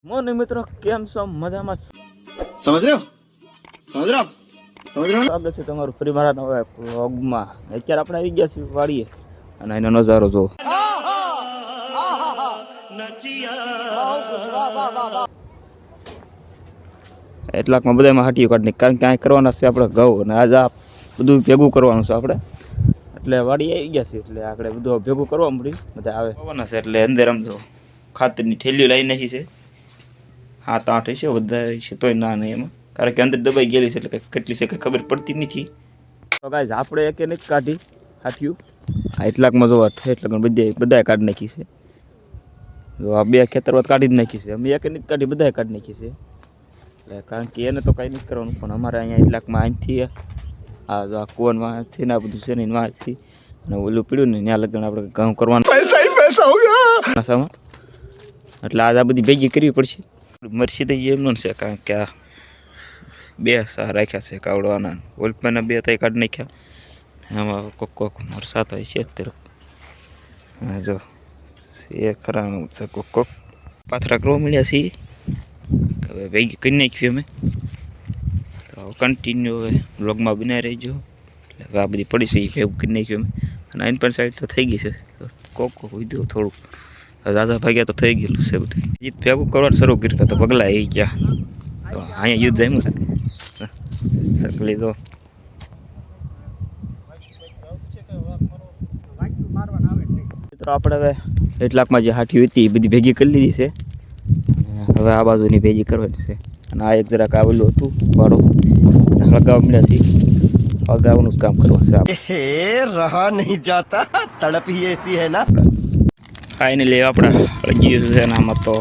મોની મિત્રો કેમ છો? મજામાં સમજ રહ્યો? સમજ રહ્યો? સમજ રહ્યો સ્વાગત છે તમારું ફરી મારા નવા વ્લોગમાં. અત્યારે આપણે આવી ગયા છીએ વાડીએ. અને એનો નજારો જો એટલાકમાં બધામાં હાટીઓ કાઢની કારણ કે કાંઈ કરવાના છે આપણે ઘઉં. અને આજે આ બધું ભેગું કરવાનું છે આપણે. એટલે વાડી આવી ગયા છે એટલે આપણે બધું ભેગું કરવા મળ્યું બધા આવે. આવવાના છે એટલે અંદર આમ જો ખાતરની ઠેલી લઈ નાખી છે. હાથ આઠ હશે વધારે છે તોય ના નહીં એમાં. કારણ કે અંદર દબાઈ ગયેલી છે એટલે કેટલી છે કંઈ ખબર પડતી નથી. તો કાંઈ આપણે એકે નથી કાઢી હાથ્યું. આ એટલાકમાં જોવા એટલા બધા બધાએ કાઢી નાખી છે. આ બે ખેતર વાત કાઢી જ નાખી છે. અમે એકે નથી કાઢી બધાએ કાઢી નાખી છે. એટલે કારણ કે એને તો કાંઈ નથી કરવાનું પણ અમારે અહીંયા એટલાકમાં અહીંથી આ જો આ કુવનમાંથી ને આ બધું છે ને એમાંથી અને ઓલું પીડ્યું ને ત્યાં લગ્ન આપણે ઘઉં કરવાનું. એટલે આજ આ બધી ભેગી કરવી પડશે. મરસી તો એમનું છે કારણ કે આ બે સા રાખ્યા છે કાવડવાના. ઓલપાના બે તઈ કાઢી નાખ્યા. એમાં કોક કોક મરસા થાય છે અત્યારે હા જો એ ખરાનું છે કોક કોક. પાથરા કરવા મળ્યા છીએ. હવે ભેગી કરી નાખ્યું અમે. તો કન્ટિન્યુ હવે બ્લોગમાં બનાવી રહેજો. એટલે હવે આ બધી પડી છે, એ ભેગું કરી નાખ્યું અમે. અને આઈન પણ સાઈડ તો થઈ ગઈ છે. કોક કોક વિધું થોડુંક. દાદા ભાગ્યા તો થઈ ગયેલું છે બધું. યુદ્ધ ભેગું કરવાનું શરૂ કર્યું તો પગલાં એ ગયા. અહીંયા યુદ્ધ જમ્યું સકલી તો મિત્રો, આપણે હવે એટલાકમાં જે હાઠી હતી એ બધી ભેગી કરી લીધી છે. હવે આ બાજુની ભેગી કરવાની છે. અને આ એક જરાક આવેલું હતું, વાળો. હળગાવ મળ્યાથી હળગાવનું જ કામ કરવા છે રહા નહીં જાતા, તડપી એસી હે ના. ફાઇનલી આપણે હળગી ગયું છે ને આમાં તો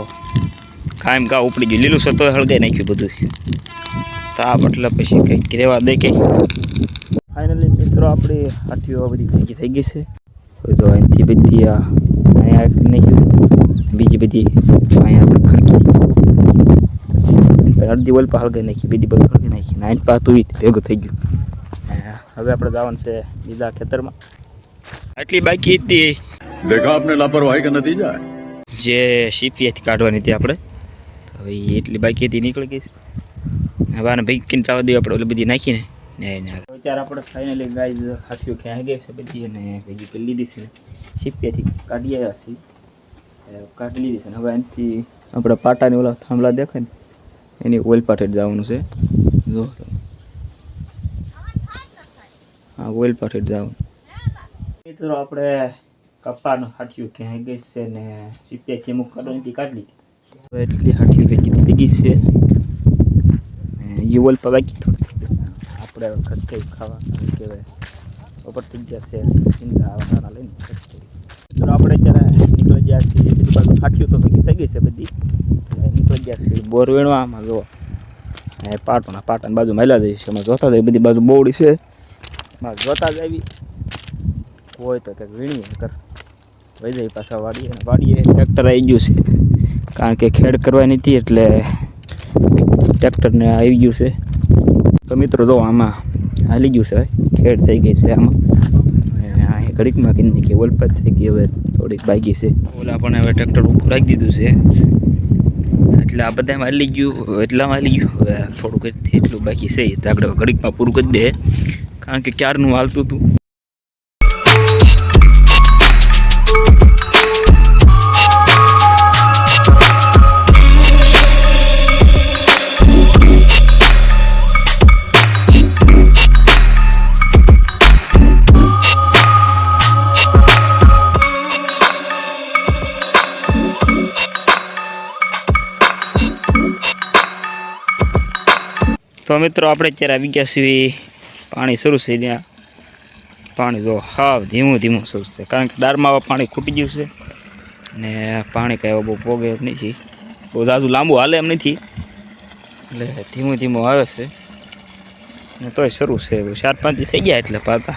કાયમ ઘા ઉપડી ગયું. લીલું છે તો હળગાઈ નાખ્યું બધું. તાપ એટલે પછી કંઈક રહેવા દે કે? ફાઇનલી મિત્રો આપણી હાથીઓ બધી ભેગી થઈ ગઈ છે. તો જો અહીંથી બધી આ અહીંયા નાખ્યું. બીજી બધી અહીંયા આપણે ખડકી અડધી વોલ પર હળગાઈ નાખી બીજી બધું હળગાઈ નાખી. નાઇન પાતું ભેગું થઈ ગયું. હવે આપણે જવાનું છે બીજા ખેતરમાં. આટલી બાકી હતી. देखा आपने लापरवाही का नतीजा है જે સીપીએથી કાઢવાની હતી આપણે તો હવે ઈ એટલી બાકી હતી નીકળી ગઈ છે હવે આને ભેગી કરીને ચાવા દેવી આપણે ઓલી બધી નાખીને ને ને વિચાર આપણે ફાઇનલી ગાય હાથીઓ ક્યાં ગઈ છે બધી અને ભેગી કરી લીધી છે સીપીએથી કાઢી આવ્યા છીએ એ કાઢી લીધી છે ને હવે એનાથી આપણે પાટાની ઓલા થાંભલા દેખાય ને એની ઓઇલ પાટે જ જવાનું છે જો હા ઓઇલ પાટે જ જવાનું મિત્રો આપણે કપાનું હાથિયું ક્યાંય ગઈ છે ને સીપિયાથી અમુક કાઢવાની કાઢી લીધી. એટલી હાથિયું ભેગી થઈ ગઈ છે. ઓલ પર બાકી થોડી આપણે હવે ખસકાઈ ખાવા કહેવાય? ઉપર થઈ છે. ઈંડા આવવાના લઈને મિત્રો આપણે અત્યારે નીકળી ગયા છીએ બધી બાજુ હાથિયું તો ભેગી થઈ ગઈ છે બધી. નીકળી ગયા છીએ બોર વેણવામાં જો એ પાટોના પાટણ બાજુ મેલા જઈએ છે એમાં જોતા જઈએ બધી બાજુ બોવડી છે. જોતા જ આવી. હોય તો કંઈક વીણીએ કર વહી પાછા વાડીએ. વાડીએ ટ્રેક્ટર આવી ગયું છે. કારણ કે ખેડ કરવાની હતી એટલે ટ્રેક્ટરને આવી ગયું છે. તો મિત્રો જો આમાં હાલી ગયું છે ખેડ થઈ ગઈ છે આમાં. અહીં ઘડીકમાં કીધી કે ઓલપત થઈ ગઈ, હવે થોડીક બાકી છે. ઓલા પણ હવે ટ્રેક્ટર ઉપર રાખી દીધું છે. એટલે આ બધામાં હાલી ગયું, એટલામાં હાલી ગયું. હવે થોડુંક એટલું બાકી છે. તો આપણે ઘડીકમાં પૂરું કરી દે. કારણ કે ક્યારનું હાલતું હતું? તો મિત્રો આપણે અત્યારે આવી ગયા છીએ. પાણી શરૂ છે ત્યાં. પાણી જો હાવ ધીમું ધીમું શરૂ છે. કારણ કે હવે પાણી ખૂટી ગયું છે. ને પાણી કાંઈ બહુ પોગે એમ નથી. બહુ ઝાઝુ લાંબુ હાલે એમ નથી. એટલે ધીમું ધીમું આવે છે. ને તોય શરૂ છે. ચાર પાંચ થઈ ગયા એટલે પાતા